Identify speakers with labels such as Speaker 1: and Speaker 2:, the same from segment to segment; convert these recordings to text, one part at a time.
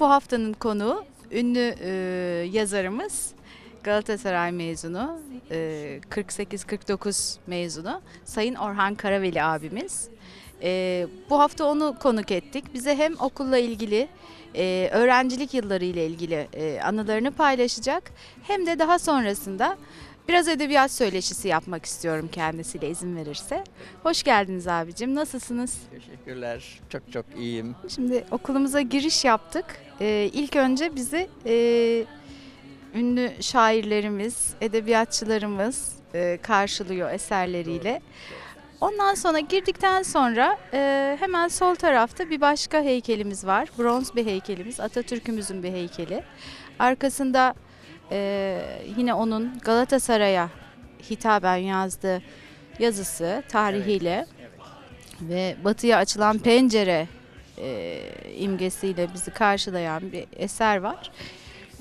Speaker 1: bu haftanın konuğu ünlü e, yazarımız Galatasaray mezunu, e, 48-49 mezunu Sayın Orhan Karaveli abimiz. E, bu hafta onu konuk ettik. Bize hem okulla ilgili, e, öğrencilik yılları ile ilgili e, anılarını paylaşacak hem de daha sonrasında biraz edebiyat söyleşisi yapmak istiyorum kendisiyle izin verirse. Hoş geldiniz abicim, nasılsınız?
Speaker 2: Teşekkürler. Çok çok iyiyim.
Speaker 1: Şimdi okulumuza giriş yaptık. Ee, ilk önce bizi e, ünlü şairlerimiz, edebiyatçılarımız e, karşılıyor eserleriyle. Ondan sonra girdikten sonra e, hemen sol tarafta bir başka heykelimiz var. Bronz bir heykelimiz, Atatürk'ümüzün bir heykeli. Arkasında e, yine onun Galatasaray'a hitaben yazdığı yazısı tarihiyle ve batıya açılan pencere e, imgesiyle bizi karşılayan bir eser var.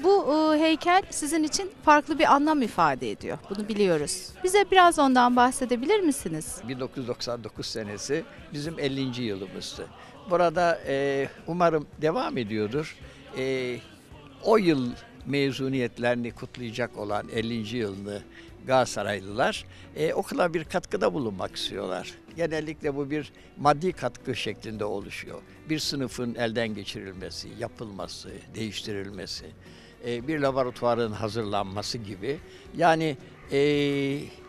Speaker 1: Bu e, heykel sizin için farklı bir anlam ifade ediyor. Bunu biliyoruz. Bize biraz ondan bahsedebilir misiniz?
Speaker 2: 1999 senesi bizim 50. yılımızdı. Burada e, umarım devam ediyordur. E, o yıl mezuniyetlerini kutlayacak olan 50. yılını Galatasaraylılar e, okula bir katkıda bulunmak istiyorlar. Genellikle bu bir maddi katkı şeklinde oluşuyor. Bir sınıfın elden geçirilmesi, yapılması, değiştirilmesi, e, bir laboratuvarın hazırlanması gibi. Yani e,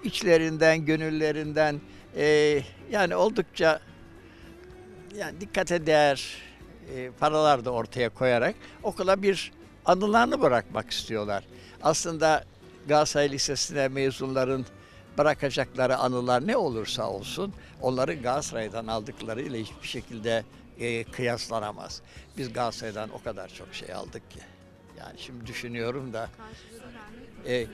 Speaker 2: içlerinden, gönüllerinden e, yani oldukça yani dikkate değer e, paralar da ortaya koyarak okula bir anılarını bırakmak istiyorlar. Aslında Galatasaray Lisesi'ne mezunların bırakacakları anılar ne olursa olsun onları Galatasaray'dan aldıklarıyla hiçbir şekilde e, kıyaslanamaz. Biz Galatasaray'dan o kadar çok şey aldık ki. Yani şimdi düşünüyorum da e,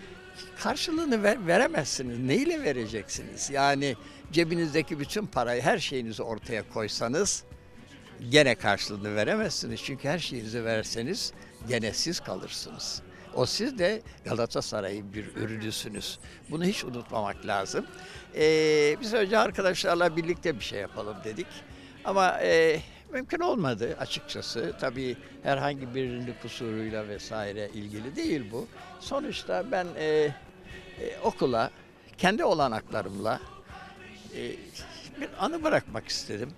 Speaker 2: karşılığını ver- veremezsiniz. Neyle vereceksiniz? Yani cebinizdeki bütün parayı, her şeyinizi ortaya koysanız gene karşılığını veremezsiniz. Çünkü her şeyinizi verseniz gene siz kalırsınız. O siz de Galatasaray'ın bir ürünüsünüz. Bunu hiç unutmamak lazım. Ee, biz önce arkadaşlarla birlikte bir şey yapalım dedik. Ama e, mümkün olmadı açıkçası. Tabii herhangi birinin kusuruyla vesaire ilgili değil bu. Sonuçta ben e, e, okula kendi olanaklarımla e, bir anı bırakmak istedim.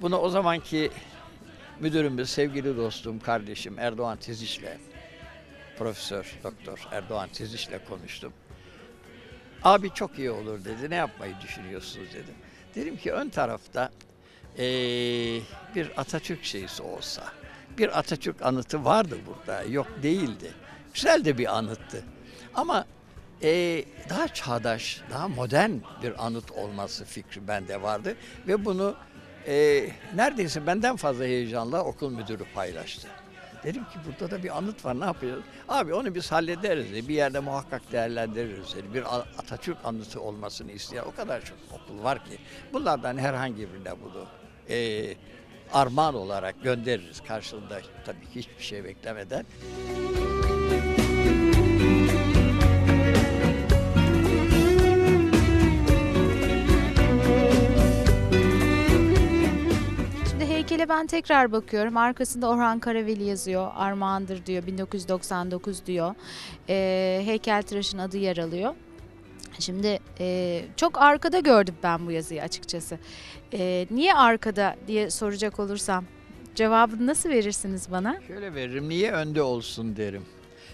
Speaker 2: Bunu o zamanki müdürümüz, sevgili dostum, kardeşim Erdoğan Teziş'le, Profesör Doktor Erdoğan Teziş'le konuştum. Abi çok iyi olur dedi. Ne yapmayı düşünüyorsunuz dedi. Dedim ki ön tarafta eee, bir Atatürk şeysi olsa. Bir Atatürk anıtı vardı burada. Yok değildi. Güzel de bir anıttı. Ama eee, daha çağdaş, daha modern bir anıt olması fikri bende vardı. Ve bunu eee, neredeyse benden fazla heyecanla okul müdürü paylaştı. Dedim ki burada da bir anıt var ne yapacağız? Abi onu biz hallederiz. Bir yerde muhakkak değerlendiririz. Bir Atatürk anıtı olmasını isteyen o kadar çok okul var ki. Bunlardan herhangi birine bunu eee armağan olarak göndeririz. Karşılığında tabii hiçbir şey beklemeden.
Speaker 1: Heykele ben tekrar bakıyorum. Arkasında Orhan Karaveli yazıyor. Armağandır diyor. 1999 diyor. Ee, heykeltıraşın adı yer alıyor. Şimdi e, çok arkada gördüm ben bu yazıyı açıkçası. E, niye arkada diye soracak olursam cevabını nasıl verirsiniz bana?
Speaker 2: Şöyle veririm, niye önde olsun derim.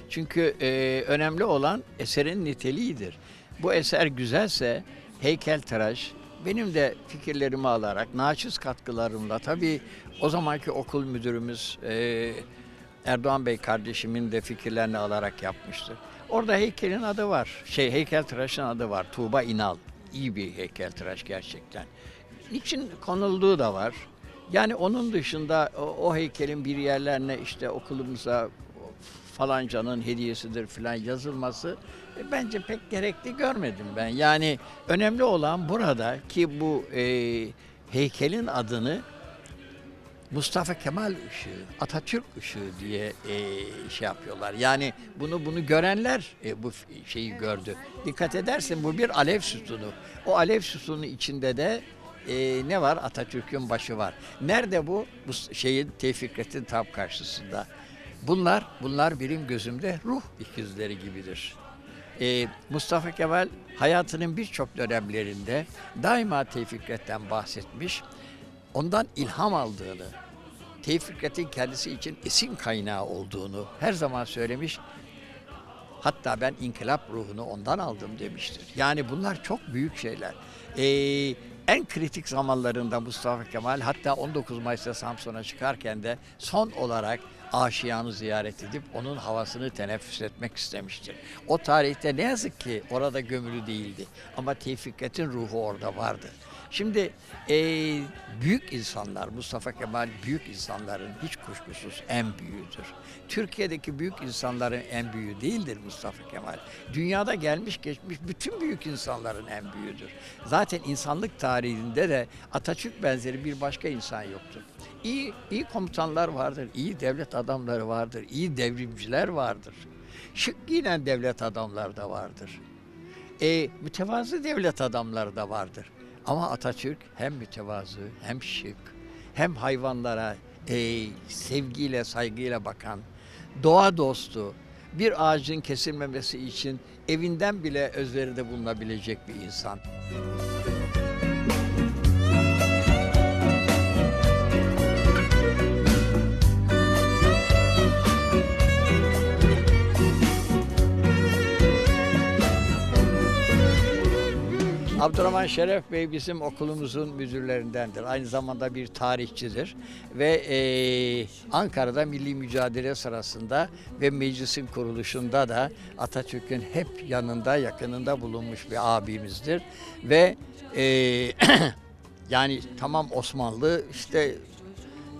Speaker 2: Çünkü e, önemli olan eserin niteliğidir. Bu eser güzelse heykeltıraş benim de fikirlerimi alarak, naçiz katkılarımla tabii o zamanki okul müdürümüz e, Erdoğan Bey kardeşimin de fikirlerini alarak yapmıştı. Orada heykelin adı var. Şey heykeltıraşın adı var. Tuğba İnal. İyi bir heykeltıraş gerçekten. Niçin konulduğu da var. Yani onun dışında o, o heykelin bir yerlerine işte okulumuza falancanın hediyesidir falan yazılması e, bence pek gerekli görmedim ben. Yani önemli olan burada ki bu e, heykelin adını Mustafa Kemal ışığı, Atatürk ışığı diye e, şey yapıyorlar. Yani bunu bunu görenler e, bu şeyi gördü. Dikkat edersin bu bir alev sütunu. O alev sütunu içinde de e, ne var? Atatürk'ün başı var. Nerede bu? Bu şeyin Tevfikret'in tam karşısında. Bunlar bunlar benim gözümde ruh ikizleri gibidir. E, Mustafa Kemal hayatının birçok dönemlerinde daima Tevfikret'ten bahsetmiş. Ondan ilham aldığını, Tevfikret'in kendisi için esin kaynağı olduğunu her zaman söylemiş. Hatta ben inkılap ruhunu ondan aldım demiştir. Yani bunlar çok büyük şeyler. Ee, en kritik zamanlarında Mustafa Kemal hatta 19 Mayıs'ta Samsun'a çıkarken de son olarak aşiyanı ziyaret edip onun havasını teneffüs etmek istemiştir. O tarihte ne yazık ki orada gömülü değildi ama Tevfikret'in ruhu orada vardı. Şimdi eee, büyük insanlar, Mustafa Kemal büyük insanların hiç kuşkusuz en büyüğüdür. Türkiye'deki büyük insanların en büyüğü değildir Mustafa Kemal. Dünyada gelmiş geçmiş bütün büyük insanların en büyüğüdür. Zaten insanlık tarihinde de Atatürk benzeri bir başka insan yoktur. İyi, iyi komutanlar vardır, iyi devlet adamları vardır, iyi devrimciler vardır. Şık giyinen devlet adamları da vardır e, mütevazı devlet adamları da vardır. Ama Atatürk hem mütevazı hem şık hem hayvanlara e, sevgiyle saygıyla bakan doğa dostu bir ağacın kesilmemesi için evinden bile özveride bulunabilecek bir insan. Abdurrahman Şeref Bey bizim okulumuzun müdürlerindendir. Aynı zamanda bir tarihçidir. Ve eee, Ankara'da milli mücadele sırasında ve meclisin kuruluşunda da Atatürk'ün hep yanında, yakınında bulunmuş bir abimizdir. Ve eee, yani tamam Osmanlı işte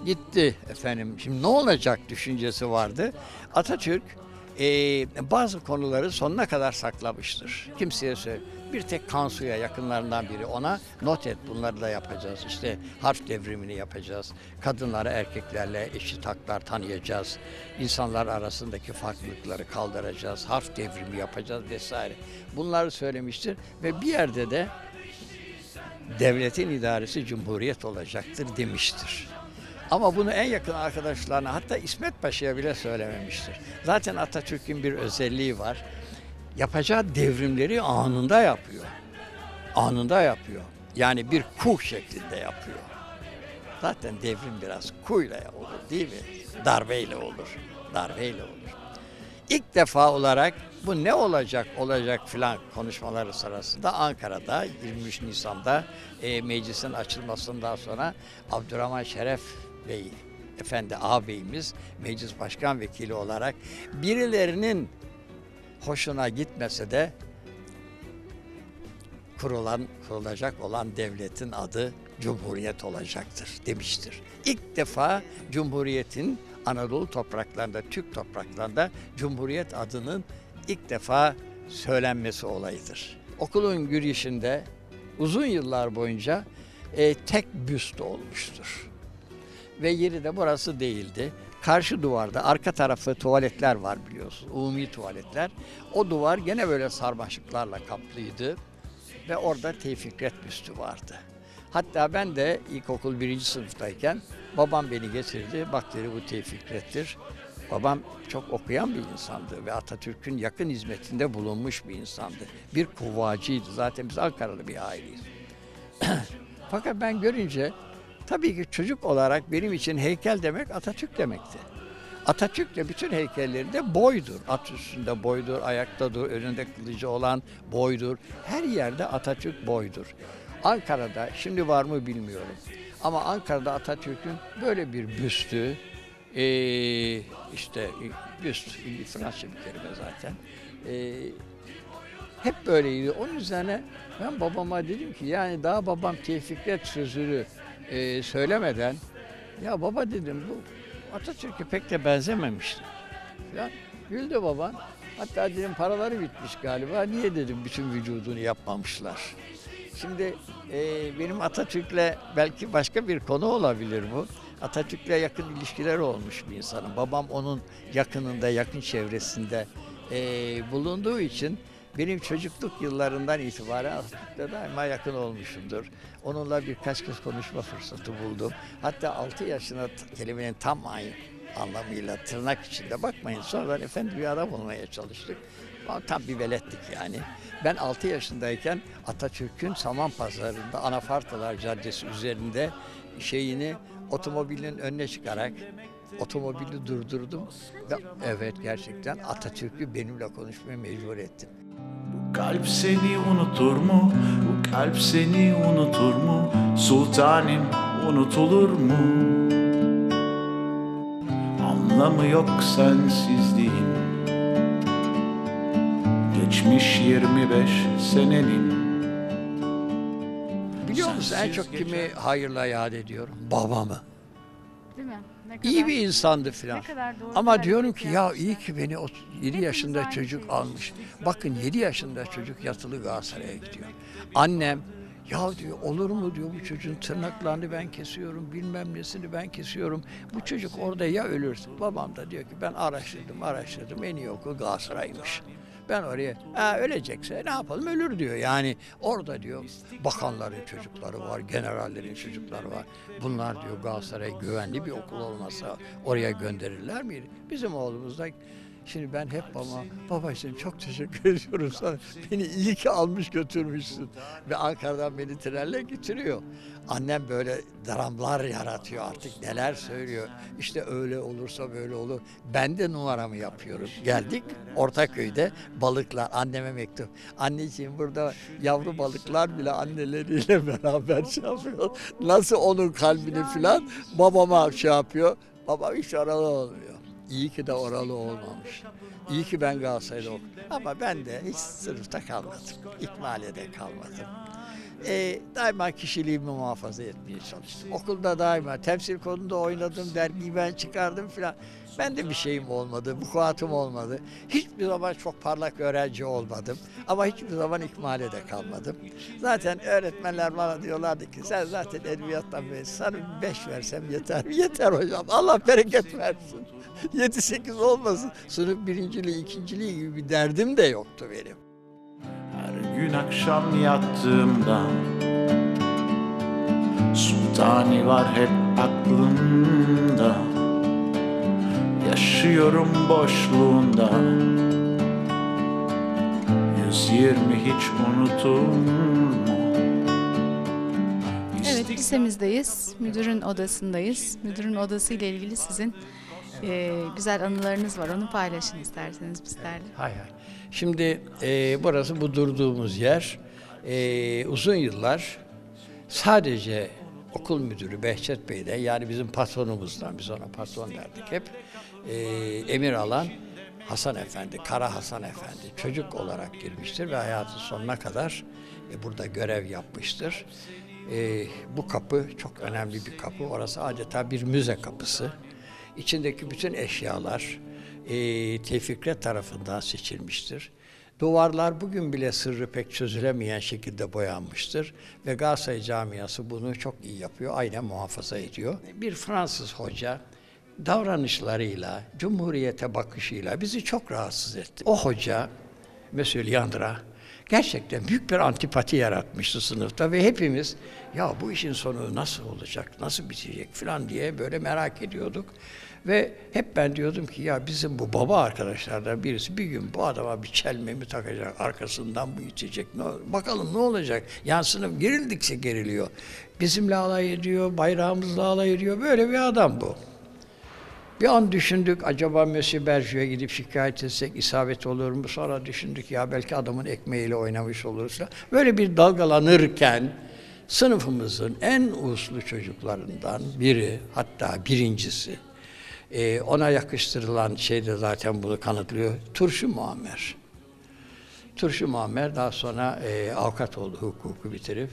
Speaker 2: gitti efendim. Şimdi ne olacak düşüncesi vardı. Atatürk eee, bazı konuları sonuna kadar saklamıştır. Kimseye söyle. Bir tek Kansu'ya yakınlarından biri ona not et bunları da yapacağız. İşte harf devrimini yapacağız. Kadınlara erkeklerle eşit haklar tanıyacağız. İnsanlar arasındaki farklılıkları kaldıracağız. Harf devrimi yapacağız vesaire. Bunları söylemiştir ve bir yerde de devletin idaresi cumhuriyet olacaktır demiştir. Ama bunu en yakın arkadaşlarına hatta İsmet Paşa'ya bile söylememiştir. Zaten Atatürk'ün bir özelliği var. Yapacağı devrimleri anında yapıyor. Anında yapıyor. Yani bir kuh şeklinde yapıyor. Zaten devrim biraz kuyla olur değil mi? Darbeyle olur. Darbeyle olur. İlk defa olarak bu ne olacak olacak filan konuşmaları sırasında Ankara'da 23 Nisan'da e, meclisin açılmasından sonra Abdurrahman Şeref Bey efendi ağabeyimiz meclis başkan vekili olarak birilerinin hoşuna gitmese de kurulan kurulacak olan devletin adı Cumhuriyet olacaktır demiştir. İlk defa Cumhuriyet'in Anadolu topraklarında, Türk topraklarında Cumhuriyet adının ilk defa söylenmesi olayıdır. Okulun girişinde uzun yıllar boyunca e, tek büst olmuştur. Ve yeri de burası değildi. Karşı duvarda arka tarafı tuvaletler var biliyorsunuz. Umumi tuvaletler. O duvar gene böyle sarmaşıklarla kaplıydı. Ve orada Tevfikret büstü vardı. Hatta ben de ilkokul birinci sınıftayken babam beni getirdi. Bak dedi bu Tevfikret'tir. Babam çok okuyan bir insandı ve Atatürk'ün yakın hizmetinde bulunmuş bir insandı. Bir kuvvacıydı. Zaten biz Ankaralı bir aileyiz. Fakat ben görünce tabii ki çocuk olarak benim için heykel demek Atatürk demekti. Atatürk de bütün heykellerinde boydur. At üstünde boydur, ayakta dur, önünde kılıcı olan boydur. Her yerde Atatürk boydur. Ankara'da şimdi var mı bilmiyorum. Ama Ankara'da Atatürk'ün böyle bir büstü, eee, işte büst, Fransızca bir kelime zaten. Eee, hep böyleydi. Onun üzerine ben babama dedim ki yani daha babam Tevfikret sözünü e, söylemeden ya baba dedim bu Atatürk'e pek de benzememişti. Ya Güldü baban. Hatta dedim paraları bitmiş galiba. Niye dedim bütün vücudunu yapmamışlar. Şimdi e, benim Atatürk'le belki başka bir konu olabilir bu. Atatürk'le yakın ilişkiler olmuş bir insanım. Babam onun yakınında, yakın çevresinde e, bulunduğu için benim çocukluk yıllarından itibaren Atatürk'le daima yakın olmuşumdur. Onunla birkaç kez konuşma fırsatı buldum. Hatta 6 yaşına kelimenin tam aynı anlamıyla tırnak içinde bakmayın. Sonradan efendi bir adam olmaya çalıştık. Ama Tam bir velettik yani. Ben 6 yaşındayken Atatürk'ün Saman Pazarı'nda Anafartalar Caddesi üzerinde şeyini otomobilin önüne çıkarak otomobili durdurdum. Ve evet gerçekten Atatürk'ü benimle konuşmaya mecbur ettim.
Speaker 3: Kalp seni unutur mu? Bu kalp seni unutur mu? Sultanim unutulur mu? Anlamı yok sensizliğin Geçmiş 25 senenin
Speaker 2: Biliyor musun en çok kimi
Speaker 3: geçer.
Speaker 2: hayırla yad ediyorum? Babamı.
Speaker 1: Değil mi? Ne kadar,
Speaker 2: İyi bir insandı filan. Ama diyorum ki ya iyi ki beni o 7
Speaker 1: Hepimiz
Speaker 2: yaşında çocuk almış. Bakın 7 yaşında çocuk yatılı Galatasaray'a gidiyor. Annem ya diyor olur mu diyor bu çocuğun tırnaklarını ben kesiyorum bilmem nesini ben kesiyorum. Bu çocuk orada ya ölürse. Babam da diyor ki ben araştırdım araştırdım en iyi okul Galatasaray'mış. Ben oraya ha, ölecekse ne yapalım ölür diyor. Yani orada diyor bakanların çocukları var, generallerin çocukları var. Bunlar diyor Galatasaray güvenli bir okul olmasa oraya gönderirler miydi? Bizim oğlumuz da Şimdi ben hep baba, babacığım çok teşekkür ediyorum sana. Beni iyi ki almış götürmüşsün. Ve Ankara'dan beni trenle getiriyor. Annem böyle dramlar yaratıyor artık neler söylüyor. İşte öyle olursa böyle olur. Ben de numaramı yapıyorum. Geldik Ortaköy'de balıklar anneme mektup. Anneciğim burada yavru balıklar bile anneleriyle beraber şey yapıyor. Nasıl onun kalbini filan babama şey yapıyor. Babam hiç oralı olmuyor. İyi ki de oralı olmamış. İyi ki ben Galatasaray'da okudum. Ama ben de hiç sınıfta kalmadım. İkmalede kalmadım. Ee, daima kişiliğimi muhafaza etmeye çalıştım. Okulda daima temsil konuda oynadım, dergiyi ben çıkardım filan. Ben de bir şeyim olmadı, vukuatım olmadı. Hiçbir zaman çok parlak öğrenci olmadım. Ama hiçbir zaman ikmalede kalmadım. Zaten öğretmenler bana diyorlardı ki sen zaten edebiyattan beri sana beş versem yeter. Yeter hocam Allah bereket versin. 7-8 olmasın. Sınıf birinciliği, ikinciliği gibi bir derdim de yoktu benim.
Speaker 3: Her gün akşam yattığımda Sultani var hep aklımda Yaşıyorum boşluğunda 120 hiç unutur mu?
Speaker 1: Evet lisemizdeyiz. Müdürün odasındayız. Müdürün odası ile ilgili sizin e, güzel anılarınız var. Onu paylaşın isterseniz bizlerle.
Speaker 2: Hay hay. Şimdi e, burası bu durduğumuz yer. E, uzun yıllar sadece okul müdürü Behçet Bey'de yani bizim patronumuzdan biz ona patron derdik hep e, emir alan Hasan Efendi, Kara Hasan Efendi çocuk olarak girmiştir ve hayatın sonuna kadar e, burada görev yapmıştır. E, bu kapı çok önemli bir kapı. Orası adeta bir müze kapısı. İçindeki bütün eşyalar e, Tevfikret tarafından seçilmiştir. Duvarlar bugün bile sırrı pek çözülemeyen şekilde boyanmıştır ve Galatasaray camiası bunu çok iyi yapıyor, aynen muhafaza ediyor. Bir Fransız hoca davranışlarıyla, cumhuriyete bakışıyla bizi çok rahatsız etti. O hoca, Monsieur Liandra, gerçekten büyük bir antipati yaratmıştı sınıfta ve hepimiz ya bu işin sonu nasıl olacak, nasıl bitecek falan diye böyle merak ediyorduk. Ve hep ben diyordum ki ya bizim bu baba arkadaşlardan birisi bir gün bu adama bir çelme mi takacak, arkasından bu itecek, ne, bakalım ne olacak. Yani sınıf gerildikçe geriliyor. Bizimle alay ediyor, bayrağımızla alay ediyor, böyle bir adam bu. Bir an düşündük acaba Monsieur Berger'e gidip şikayet etsek isabet olur mu? Sonra düşündük ya belki adamın ekmeğiyle oynamış falan. Böyle bir dalgalanırken sınıfımızın en uslu çocuklarından biri hatta birincisi e, ona yakıştırılan şey de zaten bunu kanıtlıyor. Turşu Muammer. Turşu Muammer daha sonra e, avukat oldu hukuku bitirip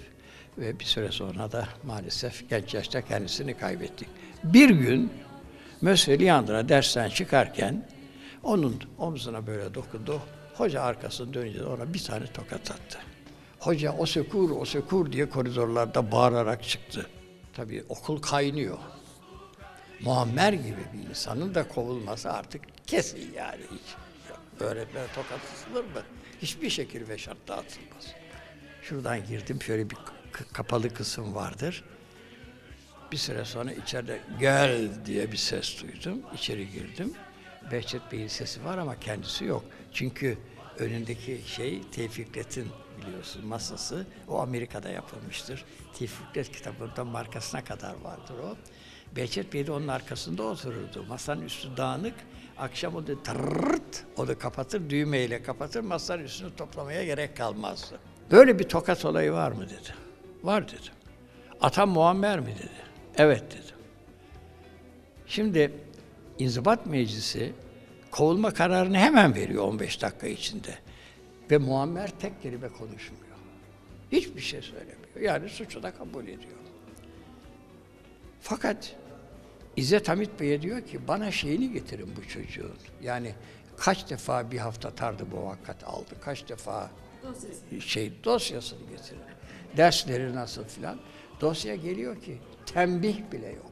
Speaker 2: ve bir süre sonra da maalesef genç yaşta kendisini kaybettik. Bir gün Monsieur Liandra dersten çıkarken Onun omzuna böyle dokundu. Hoca arkasını dönünce ona bir tane tokat attı. Hoca o sekur, o sekur diye koridorlarda bağırarak çıktı. Tabii okul kaynıyor. Muammer gibi bir insanın da kovulması artık kesin yani hiç. yok. Öğretmene tokat atılır mı? Hiçbir şekil ve şartta atılmaz. Şuradan girdim, şöyle bir kapalı kısım vardır. Bir süre sonra içeride gel diye bir ses duydum. İçeri girdim. Behçet Bey'in sesi var ama kendisi yok. Çünkü önündeki şey Tevfiklet'in biliyorsun masası. O Amerika'da yapılmıştır. Tevfiklet kitabında markasına kadar vardır o. Behçet Bey de onun arkasında otururdu. Masanın üstü dağınık. Akşam o da tırırt, o da kapatır, düğmeyle kapatır. Masanın üstünü toplamaya gerek kalmazdı. Böyle bir tokat olayı var mı dedi. Var dedim. Atam Muammer mi dedi. Evet dedim. Şimdi İnzibat Meclisi kovulma kararını hemen veriyor 15 dakika içinde. Ve Muammer tek kelime konuşmuyor. Hiçbir şey söylemiyor. Yani suçu da kabul ediyor. Fakat İzzet Hamit Bey'e diyor ki bana şeyini getirin bu çocuğun. Yani kaç defa bir hafta tardı muvakkat aldı, kaç defa şey dosyasını getirin. Dersleri nasıl filan. Dosya geliyor ki tembih bile yok.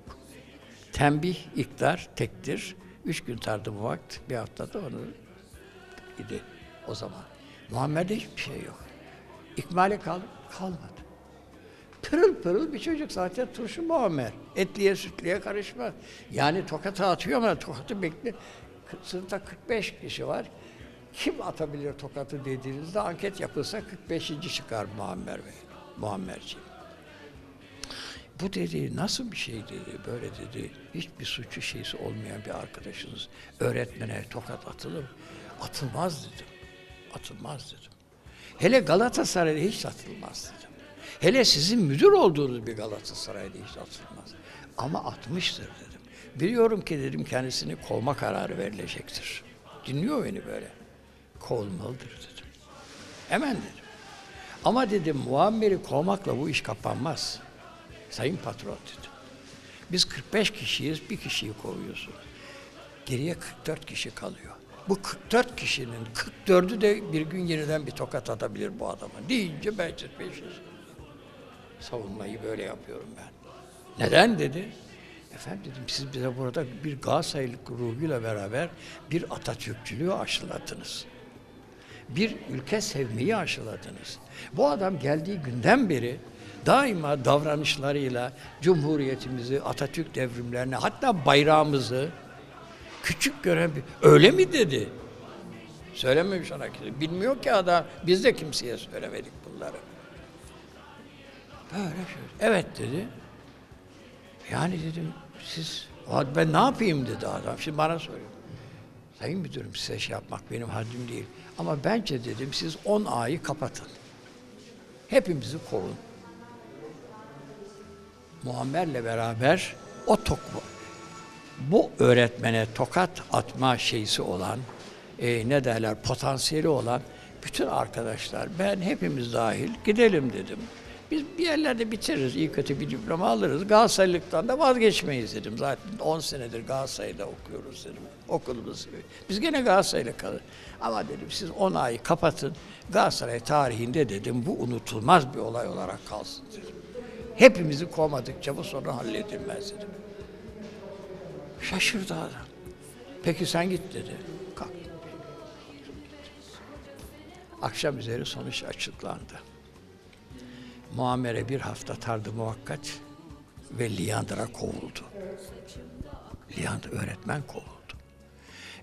Speaker 2: Tembih iktidar tektir. Üç gün tardı muvakkat, bir haftada onu idi o zaman. Muhammed'de hiçbir şey yok. İkmale kaldı, kalmadı. Pırıl pırıl bir çocuk zaten turşu Muammer. Etliye sütliye karışmaz. Yani tokatı atıyor ama tokatı bekle. Sınıfta 45 kişi var. Kim atabilir tokatı dediğinizde anket yapılsa 45. çıkar Muammer Bey. Muammerciğim. Bu dedi nasıl bir şey dedi, böyle dedi. Hiçbir suçu şeysi olmayan bir arkadaşınız öğretmene tokat atılır? Atılmaz dedim. Atılmaz dedim. Hele Galatasaray'da hiç atılmaz dedim. Hele sizin müdür olduğunuz bir Galatasaray'da hiç atılmaz. Ama atmıştır dedim. Biliyorum ki dedim kendisini kovma kararı verilecektir. Dinliyor beni böyle. Kovulmalıdır dedim. Hemen dedim. Ama dedim muammeri kovmakla bu iş kapanmaz. Sayın patron dedim. Biz 45 kişiyiz, bir kişiyi kovuyorsunuz. Geriye 44 kişi kalıyor. Bu 44 kişinin 44'ü de bir gün yeniden bir tokat atabilir bu adama. Deyince ben 500. Savunmayı böyle yapıyorum ben. Neden dedi? Efendim dedim siz bize burada bir Galatasaraylık ruhuyla beraber bir Atatürkçülüğü aşıladınız. Bir ülke sevmeyi aşıladınız. Bu adam geldiği günden beri daima davranışlarıyla Cumhuriyetimizi, Atatürk devrimlerini, hatta bayrağımızı küçük gören bir... Öyle mi dedi? Söylememiş ona kimse. Bilmiyor ki adam. Biz de kimseye söylemedik bunları. Böyle şöyle. Evet dedi. Yani dedim siz "Ulan ben ne yapayım dedi adam. Şimdi bana soruyor. Sayın müdürüm size şey yapmak benim haddim değil. Ama bence dedim siz 10 ayı kapatın. Hepimizi kovun. Muammer'le beraber o tok bu öğretmene tokat atma şeysi olan, e, ne derler potansiyeli olan bütün arkadaşlar, ben hepimiz dahil gidelim dedim. Biz bir yerlerde bitiririz, iyi kötü bir diploma alırız. Galatasaraylıktan da vazgeçmeyiz dedim. Zaten 10 senedir Galatasaray'da okuyoruz dedim. Okulumuz. Biz gene Galatasaray'la kalır. Ama dedim siz 10 ayı kapatın. Galatasaray tarihinde dedim bu unutulmaz bir olay olarak kalsın dedim. Hepimizi kovmadıkça bu sorun halledilmez dedim. Şaşırdı adam. Peki sen git dedi. Kalk. Akşam üzeri sonuç açıklandı. Muammer'e bir hafta tardı muvakkat ve Liandra kovuldu. Liandra öğretmen kovuldu.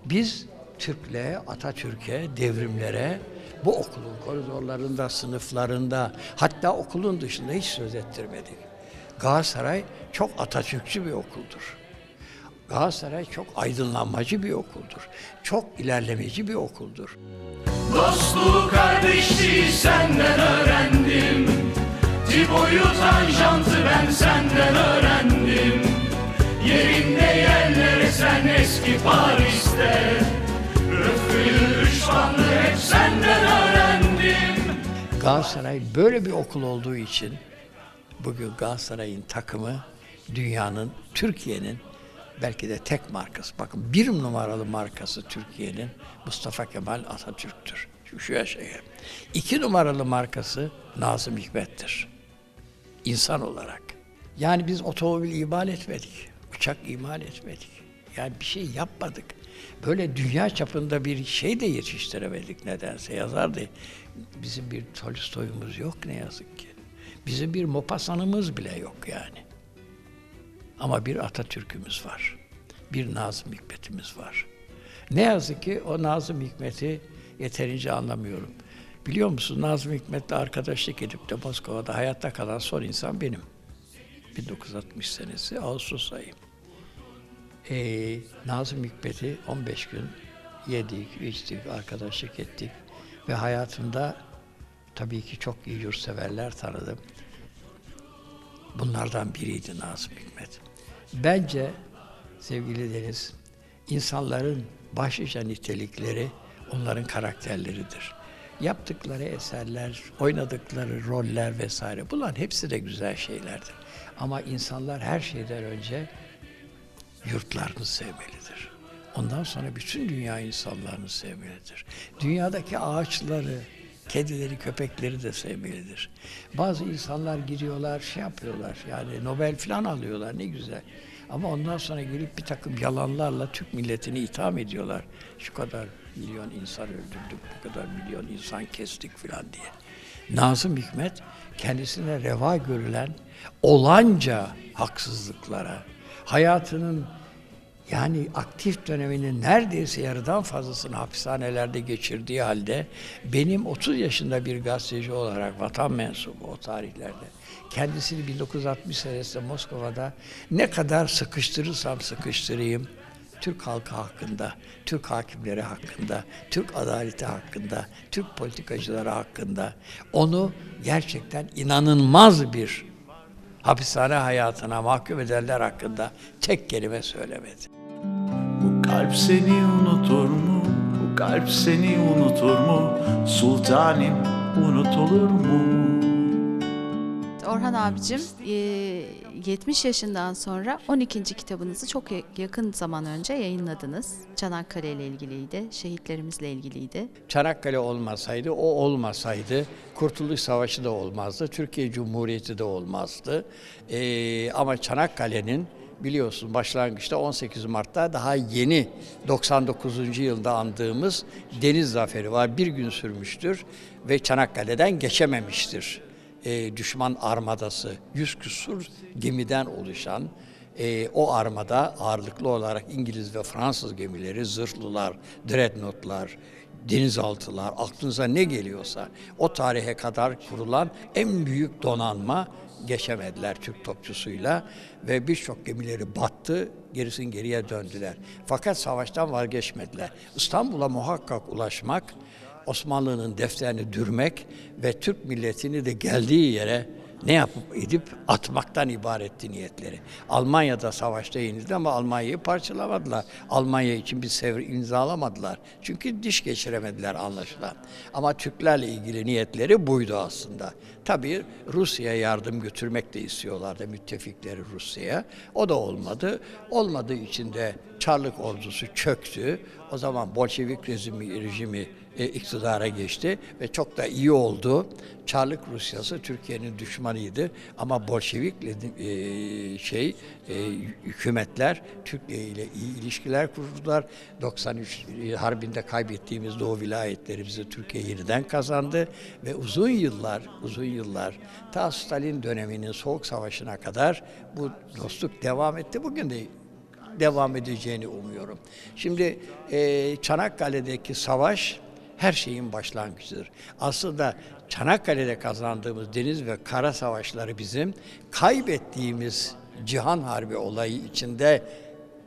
Speaker 2: Biz Türklüğe, Atatürk'e, devrimlere bu okulun koridorlarında, sınıflarında, hatta okulun dışında hiç söz ettirmedik. Galatasaray çok Atatürkçü bir okuldur. Galatasaray çok aydınlanmacı bir okuldur. Çok ilerlemeci bir okuldur.
Speaker 3: Dostluğu kardeşliği senden öğrendim Tibo'yu tanjantı ben senden öğrendim Yerinde yerlere sen eski Paris'te Rıfkı'yı hep senden öğrendim
Speaker 2: Galatasaray böyle bir okul olduğu için bugün Galatasaray'ın takımı dünyanın, Türkiye'nin belki de tek markası. Bakın bir numaralı markası Türkiye'nin Mustafa Kemal Atatürk'tür. Şu, şu yaşaya. İki numaralı markası Nazım Hikmet'tir. İnsan olarak. Yani biz otomobil imal etmedik. Uçak imal etmedik. Yani bir şey yapmadık. Böyle dünya çapında bir şey de yetiştiremedik nedense. Yazardı. Bizim bir Tolstoy'umuz yok ne yazık ki. Bizim bir Maupassant'ımız bile yok yani. Ama bir Atatürk'ümüz var. Bir Nazım Hikmet'imiz var. Ne yazık ki o Nazım Hikmet'i yeterince anlamıyorum. Biliyor musun Nazım Hikmet'le arkadaşlık edip de Moskova'da hayatta kalan son insan benim. 1960 senesi Ağustos ayı. Ee, Nazım Hikmet'i 15 gün yedik, içtik, arkadaşlık ettik. Ve hayatımda tabii ki çok iyi yurtseverler tanıdım. Bunlardan biriydi Nazım Hikmet. Bence sevgili Deniz, insanların başlıca nitelikleri onların karakterleridir. Yaptıkları eserler, oynadıkları roller vesaire bunların hepsi de güzel şeylerdir. Ama insanlar her şeyden önce yurtlarını sevmelidir. Ondan sonra bütün dünya insanlarını sevmelidir. Dünyadaki ağaçları, kedileri, köpekleri de sevmelidir. Bazı insanlar giriyorlar, şey yapıyorlar, yani Nobel falan alıyorlar, ne güzel. Ama ondan sonra gelip bir takım yalanlarla Türk milletini itham ediyorlar. Şu kadar milyon insan öldürdük, bu kadar milyon insan kestik falan diye. Nazım Hikmet kendisine reva görülen olanca haksızlıklara, hayatının yani aktif döneminin neredeyse yarıdan fazlasını hapishanelerde geçirdiği halde benim 30 yaşında bir gazeteci olarak vatan mensubu o tarihlerde. Kendisini 1960 senesinde Moskova'da ne kadar sıkıştırırsam sıkıştırayım Türk halkı hakkında, Türk hakimleri hakkında, Türk adaleti hakkında, Türk politikacıları hakkında onu gerçekten inanılmaz bir hapishane hayatına mahkum edenler hakkında tek kelime söylemedi.
Speaker 3: Bu kalp seni unutur mu? Bu kalp seni unutur mu? Sultanim unutulur mu?
Speaker 1: Orhan abicim e, 70 yaşından sonra 12. kitabınızı çok ya- yakın zaman önce yayınladınız. Çanakkale ile ilgiliydi, şehitlerimizle ilgiliydi.
Speaker 2: Çanakkale olmasaydı, o olmasaydı Kurtuluş Savaşı da olmazdı, Türkiye Cumhuriyeti de olmazdı. Ama Çanakkale'nin biliyorsun başlangıçta 18 Mart'ta daha yeni 99. yılda andığımız Deniz Zaferi var. Bir gün sürmüştür ve Çanakkale'den geçememiştir. Ee, düşman armadası, yüz küsur gemiden oluşan e, o armada ağırlıklı olarak İngiliz ve Fransız gemileri, zırhlılar, dreadnoughtlar, denizaltılar, aklınıza ne geliyorsa o tarihe kadar kurulan en büyük donanma geçemediler Türk topçusuyla ve birçok gemileri battı, gerisin geriye döndüler. Fakat savaştan vazgeçmediler. İstanbul'a muhakkak ulaşmak, Osmanlı'nın defterini dürmek ve Türk milletini de geldiği yere ne yapıp edip atmaktan ibaretti niyetleri. Almanya'da savaşta yenildi ama Almanya'yı parçalamadılar. Almanya için bir sevri imzalamadılar. Çünkü diş geçiremediler anlaşılan. Ama Türklerle ilgili niyetleri buydu aslında. Tabii Rusya'ya yardım götürmek de istiyorlardı müttefikleri Rusya'ya. O da olmadı. Olmadığı için de Çarlık ordusu çöktü. O zaman Bolşevik rejimi, rejimi e, iktidara geçti ve çok da iyi oldu. Çarlık Rusyası Türkiye'nin düşmanıydı ama Bolşevik e, şey e, hükümetler Türkiye ile iyi ilişkiler kurdular. 93 harbinde kaybettiğimiz Doğu vilayetlerimizi Türkiye yeniden kazandı ve uzun yıllar uzun yıllar ta Stalin döneminin soğuk savaşına kadar bu dostluk devam etti. Bugün de devam edeceğini umuyorum. Şimdi e, Çanakkale'deki savaş her şeyin başlangıcıdır. Aslında Çanakkale'de kazandığımız deniz ve kara savaşları bizim kaybettiğimiz Cihan Harbi olayı içinde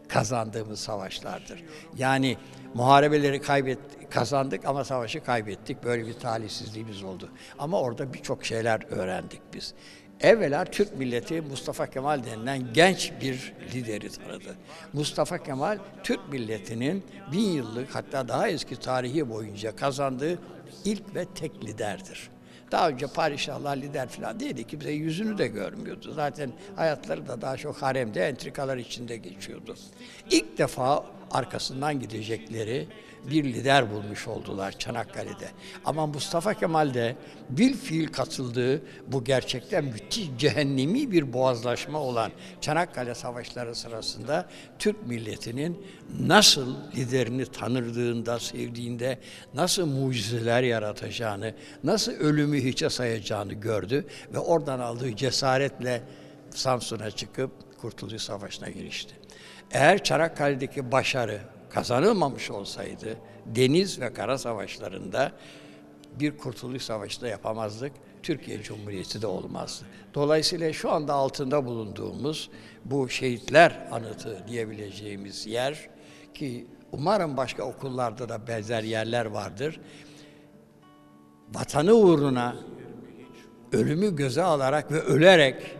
Speaker 2: kazandığımız savaşlardır. Yani muharebeleri kaybet kazandık ama savaşı kaybettik. Böyle bir talihsizliğimiz oldu. Ama orada birçok şeyler öğrendik biz. Evvela Türk milleti Mustafa Kemal denilen genç bir lideri tanıdı. Mustafa Kemal Türk milletinin bin yıllık hatta daha eski tarihi boyunca kazandığı ilk ve tek liderdir. Daha önce padişahlar lider falan değildi. Kimse yüzünü de görmüyordu. Zaten hayatları da daha çok haremde, entrikalar içinde geçiyordu. İlk defa arkasından gidecekleri bir lider bulmuş oldular Çanakkale'de. Ama Mustafa Kemal de bil fiil katıldığı bu gerçekten müthiş cehennemi bir boğazlaşma olan Çanakkale Savaşları sırasında Türk milletinin nasıl liderini tanırdığında, sevdiğinde nasıl mucizeler yaratacağını, nasıl ölümü hiçe sayacağını gördü ve oradan aldığı cesaretle Samsun'a çıkıp Kurtuluş Savaşı'na girişti. Eğer Çanakkale'deki başarı kazanılmamış olsaydı deniz ve kara savaşlarında bir kurtuluş savaşı da yapamazdık. Türkiye Cumhuriyeti de olmazdı. Dolayısıyla şu anda altında bulunduğumuz bu şehitler anıtı diyebileceğimiz yer ki umarım başka okullarda da benzer yerler vardır. Vatanı uğruna ölümü göze alarak ve ölerek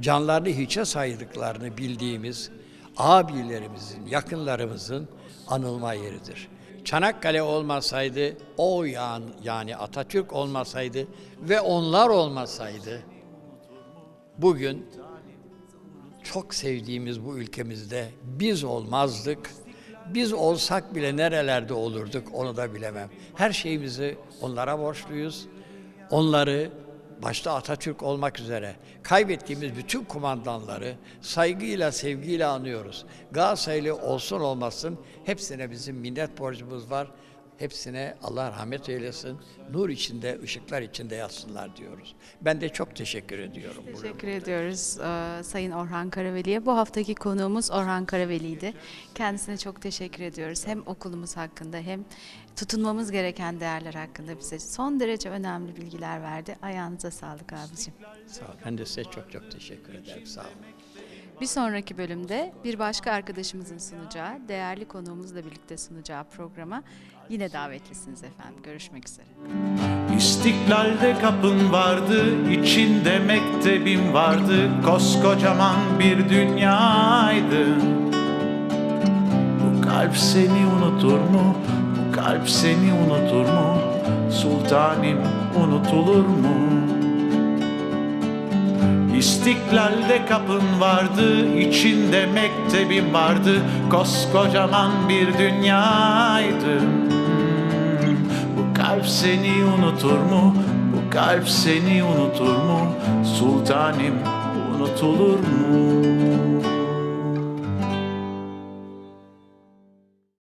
Speaker 2: canlarını hiçe saydıklarını bildiğimiz abilerimizin, yakınlarımızın anılma yeridir. Çanakkale olmasaydı, o yani, yani Atatürk olmasaydı ve onlar olmasaydı, bugün çok sevdiğimiz bu ülkemizde biz olmazdık. Biz olsak bile nerelerde olurduk onu da bilemem. Her şeyimizi onlara borçluyuz. Onları başta Atatürk olmak üzere kaybettiğimiz bütün kumandanları saygıyla, sevgiyle anıyoruz. Galatasaraylı olsun olmasın hepsine bizim minnet borcumuz var. Hepsine Allah rahmet eylesin. Nur içinde, ışıklar içinde yatsınlar diyoruz. Ben de çok teşekkür ediyorum.
Speaker 1: Teşekkür ediyoruz e, Sayın Orhan Karaveli'ye. Bu haftaki konuğumuz Orhan Karaveli'ydi. Kendisine çok teşekkür ediyoruz. Hem okulumuz hakkında hem tutunmamız gereken değerler hakkında bize son derece önemli bilgiler verdi. Ayağınıza sağlık abicim.
Speaker 2: Sağ olun. Ben de size çok çok teşekkür ederim. Sağ olun.
Speaker 1: Bir sonraki bölümde bir başka arkadaşımızın sunacağı, değerli konuğumuzla birlikte sunacağı programa yine davetlisiniz efendim. Görüşmek üzere.
Speaker 3: İstiklalde kapın vardı, içinde mektebim vardı, koskocaman bir dünyaydı. Bu kalp seni unutur mu? Kalp seni unutur mu? Sultanim unutulur mu? İstiklalde kapın vardı, içinde mektebim vardı, koskocaman bir dünyaydı. Bu kalp seni unutur mu? Bu kalp seni unutur mu? Sultanim unutulur mu?